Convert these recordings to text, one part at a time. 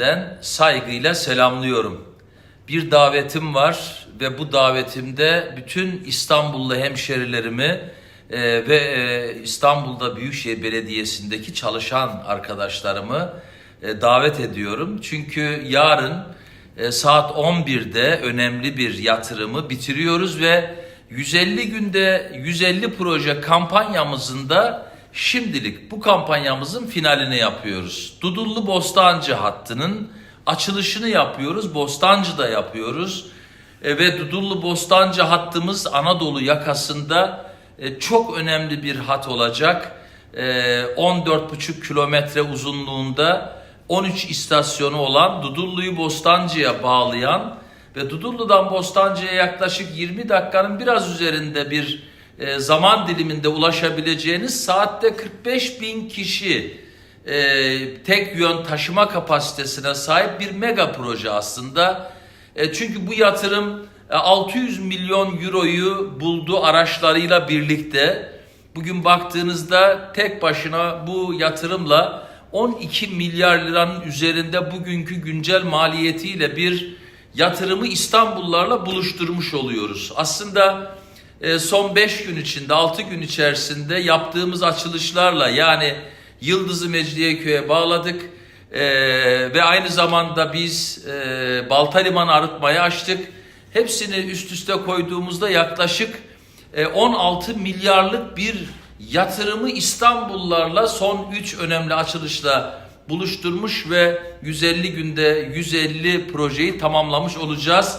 evinden saygıyla selamlıyorum. Bir davetim var ve bu davetimde bütün İstanbullu hemşerilerimi e, ve e, İstanbul'da Büyükşehir Belediyesi'ndeki çalışan arkadaşlarımı e, davet ediyorum. Çünkü yarın saat 11'de önemli bir yatırımı bitiriyoruz ve 150 günde 150 proje kampanyamızın da şimdilik bu kampanyamızın finalini yapıyoruz. Dudullu Bostancı hattının açılışını yapıyoruz. Bostancı'da yapıyoruz. E, ve Dudullu Bostancı hattımız Anadolu yakasında e, çok önemli bir hat olacak. E, 14,5 kilometre uzunluğunda 13 istasyonu olan Dudullu'yu Bostancı'ya bağlayan ve Dudullu'dan Bostancı'ya yaklaşık 20 dakikanın biraz üzerinde bir e, zaman diliminde ulaşabileceğiniz saatte 45 bin kişi e, tek yön taşıma kapasitesine sahip bir mega proje aslında. E, çünkü bu yatırım e, 600 milyon euroyu buldu araçlarıyla birlikte. Bugün baktığınızda tek başına bu yatırımla 12 milyar liranın üzerinde bugünkü güncel maliyetiyle bir yatırımı İstanbullularla buluşturmuş oluyoruz. Aslında son 5 gün içinde 6 gün içerisinde yaptığımız açılışlarla yani Yıldız'ı Mecidiyeköy'e bağladık e, ve aynı zamanda biz e, Baltaliman arıtmayı açtık. Hepsini üst üste koyduğumuzda yaklaşık e, 16 milyarlık bir yatırımı İstanbullularla son 3 önemli açılışla buluşturmuş ve 150 günde 150 projeyi tamamlamış olacağız.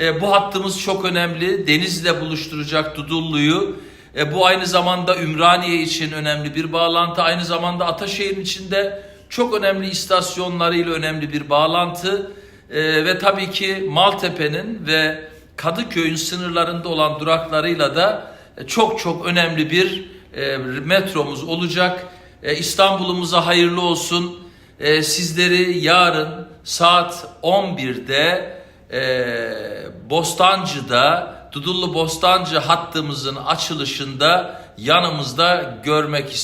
E, bu hattımız çok önemli. Denizle buluşturacak Dudullu'yu. E, bu aynı zamanda Ümraniye için önemli bir bağlantı. Aynı zamanda Ataşehir'in içinde çok önemli istasyonlarıyla önemli bir bağlantı. E, ve tabii ki Maltepe'nin ve Kadıköy'ün sınırlarında olan duraklarıyla da e, çok çok önemli bir e, metromuz olacak. E, İstanbul'umuza hayırlı olsun. E, sizleri yarın saat 11'de e, Bostancı'da Dudullu Bostancı hattımızın açılışında yanımızda görmek istiyoruz.